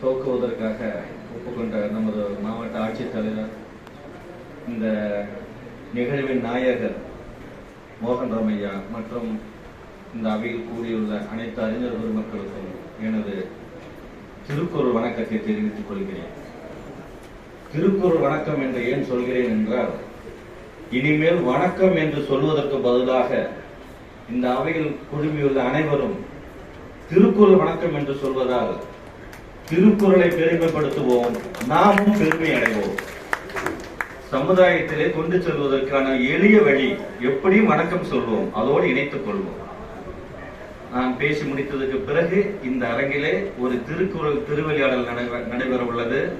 துவக்குவதற்காக ஒப்புக்கொண்ட நமது மாவட்ட ஆட்சித்தலைவர் இந்த நிகழ்வின் நாயகர் மோகன் ரமையா மற்றும் இந்த அவையில் கூடியுள்ள அனைத்து அறிஞர் பெருமக்களுக்கும் எனது திருக்குறள் வணக்கத்தை தெரிவித்துக் கொள்கிறேன். திருக்குறள் வணக்கம் என்று ஏன் சொல்கிறேன் என்றால் இனிமேல் வணக்கம் என்று சொல்வதற்கு பதிலாக இந்த அவையில் குழுமியுள்ள அனைவரும் திருக்குறள் வணக்கம் என்று சொல்வதால் திருக்குறளை பெருமைப்படுத்துவோம். நாமும் பெருமை அடைவோம் சமுதாயத்திலே கொண்டு செல்வதற்கான எளிய வழி எப்படி வணக்கம் சொல்வோம் அதோடு இணைத்துக் கொள்வோம். நான் பேசி முடித்ததுக்கு பிறகு இந்த அரங்கிலே ஒரு திருக்குறள் திருவிளையாடல் நடைபெற- உள்ளது.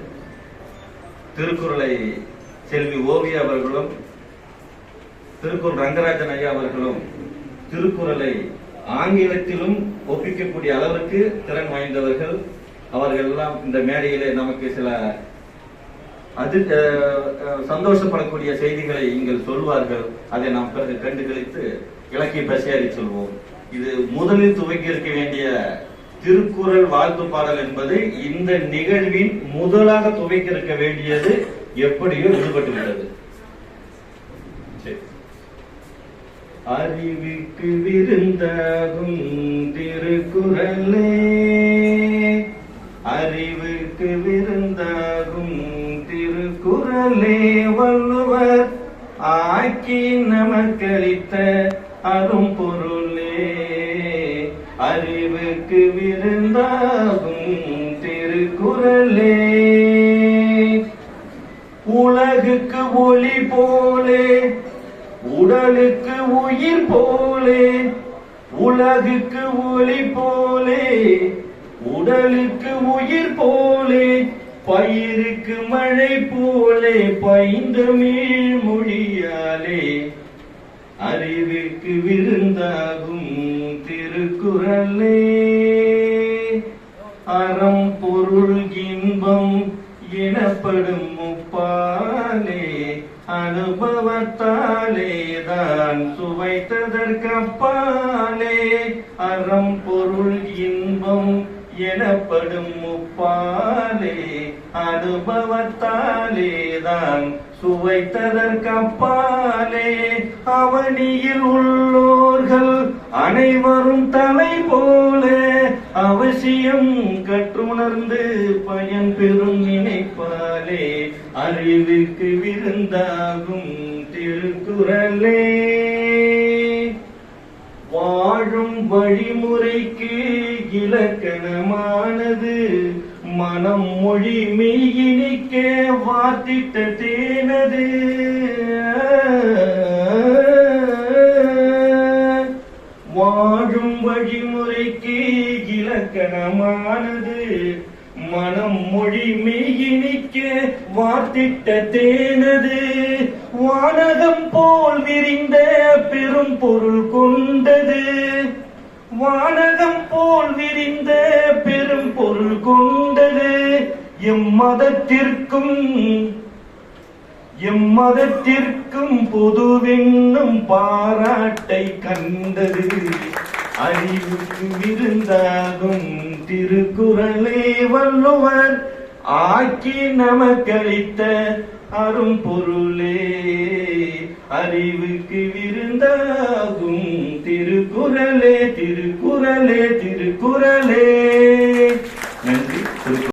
திருக்குறளை செல்வி ஓவியா அவர்களும் திருக்குறள் ரங்கராஜன் ஐயா அவர்களும் திருக்குறளை ஆங்கிலத்திலும் ஒப்பிக்கக்கூடிய அளவிற்கு திறன் வாய்ந்தவர்கள். அவர்கள் எல்லாம் இந்த மேடையிலே நமக்கு சில அது சந்தோஷப்படக்கூடிய செய்திகளை நீங்கள் சொல்வார்கள். அதை நாம் பிறகு கண்டுகளித்து இலக்கிய பசியாரி சொல்வோம். இது முதலில் துவக்கி இருக்க வேண்டிய திருக்குறள் வாழ்த்து பாடல் என்பது இந்த நிகழ்வின் முதலாக துவக்கி இருக்க வேண்டியது எப்படியோ விடுபட்டுள்ளது அறிவுக்கு விருந்தாகும் திருக்குறளே. அறிவுக்கு விருந்தாகும் திருக்குறளே வள்ளுவர். ஆக்கி நமக்களித்த அரும் பொருளே. அறிவுக்கு விருந்தாகும் திருக்குறளே. உலகுக்கு ஒளி போலே உடலுக்கு உயிர் போலே உலகுக்கு ஒளி போலே உடலுக்கு உயிர் போலே பயிருக்கு மழை போலே பைந்த மீள் மொழியாலே அறிவுக்கு விருந்தாகும் திருக்குறளே. அறம் பொருள் இன்பம் எனப்படும் முப்பாலே அனுபவத்தாலே தான் சுவைத்ததற்கப்பாலே. அறம் பொருள் இன்பம் எனப்படும் முப்பாலே அனுபவத்தாலே தான் சுவைத்ததற்கப்பாலே அவனியில் உள்ளோர்கள் அனைவரும் தலை போல அவசியம் கற்றுணர்ந்து பயன் பெறும் நினைப்பாலே. அறிவிற்கு விருந்தாகும் திருக்குறளே. மனம் மொழி மெய்யினிக்கே வார்த்திட்ட தேனது. வாழும் வழிமுறைக்கு இலக்கணமானது. மனம் மொழி மெய்யினிக்க வார்த்திட்ட தேனது. வானகம் போல் விரிந்த பெரும் பொருள் கொண்டது. வானகம் போல் விரிந்த பெரும் பொருள் கொண்டது. எம்மதத்திற்கும் எம்மதத்திற்கும் பொதுவென்னும் பாராட்டை கண்டது. அறிவுக்கு விருந்தாகும் திருக்குறளே வள்ளுவர். ஆக்கி நமக்களித்த அரும் பொருளே. அறிவுக்கு விருந்தாகும் திருக்குறளே திருக்குறளே திருக்குறளே.